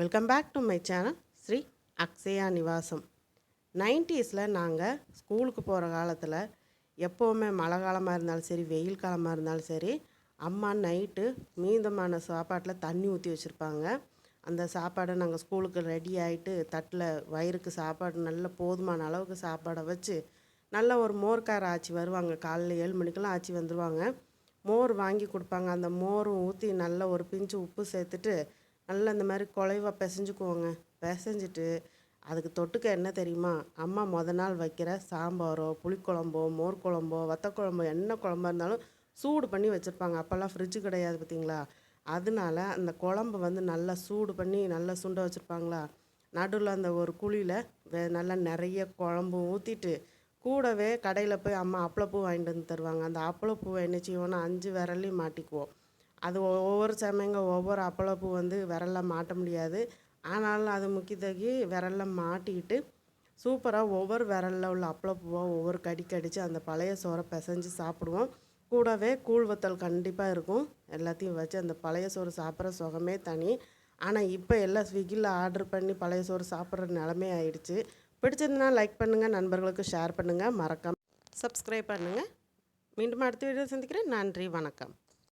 Welcome back to my channel Sri Akshaya Nivasam நைன்ட்டீஸில் நாங்கள் ஸ்கூலுக்கு போகிற காலத்தில் எப்போவுமே மழை காலமாக இருந்தாலும் சரி வெயில் காலமாக இருந்தாலும் சரி அம்மா நைட்டு மீதமான சாப்பாட்டில் தண்ணி ஊற்றி வச்சுருப்பாங்க. அந்த சாப்பாடை நாங்கள் ஸ்கூலுக்கு ரெடி ஆகிட்டு தட்டில் வயிறுக்கு சாப்பாடு நல்ல போதுமான அளவுக்கு சாப்பாடை வச்சு நல்ல ஒரு மோர்க்கார ஆச்சி வருவாங்க. காலையில் ஏழு மணிக்கெல்லாம் ஆச்சி வந்துடுவாங்க மோர் வாங்கி கொடுப்பாங்க. அந்த மோரும் ஊற்றி நல்ல ஒரு பிஞ்சு உப்பு சேர்த்துட்டு நல்லா இந்த மாதிரி குலைவாக பிசைஞ்சுக்குவோங்க. பிசைஞ்சிட்டு அதுக்கு தொட்டுக்க என்ன தெரியுமா? அம்மா மொதல் நாள் வைக்கிற சாம்பாரோ புளிக்குழம்போ மோர் குழம்போ வத்த குழம்போ என்ன குழம்பா இருந்தாலும் சூடு பண்ணி வச்சுருப்பாங்க. அப்போல்லாம் ஃப்ரிட்ஜு கிடையாது பார்த்தீங்களா? அதனால அந்த குழம்பு வந்து நல்லா சூடு பண்ணி நல்லா சுண்ட வச்சுருப்பாங்களா? நடுவில் அந்த ஒரு குழியில் வே நல்லா நிறைய குழம்பு ஊற்றிட்டு கூடவே கடையில் போய் அம்மா அப்பளப்பூ வாங்கிட்டு வந்து தருவாங்க. அந்த அப்பளப்பூவை என்ன செய்வோன்னா அஞ்சு விரல்லையும் மாட்டிக்குவோம். அது ஒ- ஒவ்வொரு சமயங்க ஒவ்வொரு அப்பளப்பூ வந்து விரலில் மாட்ட முடியாது. ஆனாலும் அது முக்கி தக்கி விரலில் மாட்டிக்கிட்டு சூப்பராக ஒவ்வொரு விரலில் உள்ள அப்பளப்பூவாக ஒவ்வொரு கடி கடித்து அந்த பழைய சோறை பிசைஞ்சு சாப்பிடுவோம். கூடவே கூழ் வத்தல் கண்டிப்பாக இருக்கும். எல்லாத்தையும் வச்சு அந்த பழைய சோறு சாப்பிட்ற சுகமே தனி. ஆனால் இப்போ எல்லாம் ஸ்விக்கியில் ஆர்டர் பண்ணி பழைய சோறு சாப்பிட்ற நிலமே ஆயிடுச்சு. பிடிச்சிருந்தனா லைக் பண்ணுங்கள் நண்பர்களுக்கு ஷேர் பண்ணுங்கள் மறக்காம சப்ஸ்கிரைப் பண்ணுங்கள் மீண்டும் அடுத்த வீடியோ சந்திக்கிறேன். நன்றி வணக்கம்.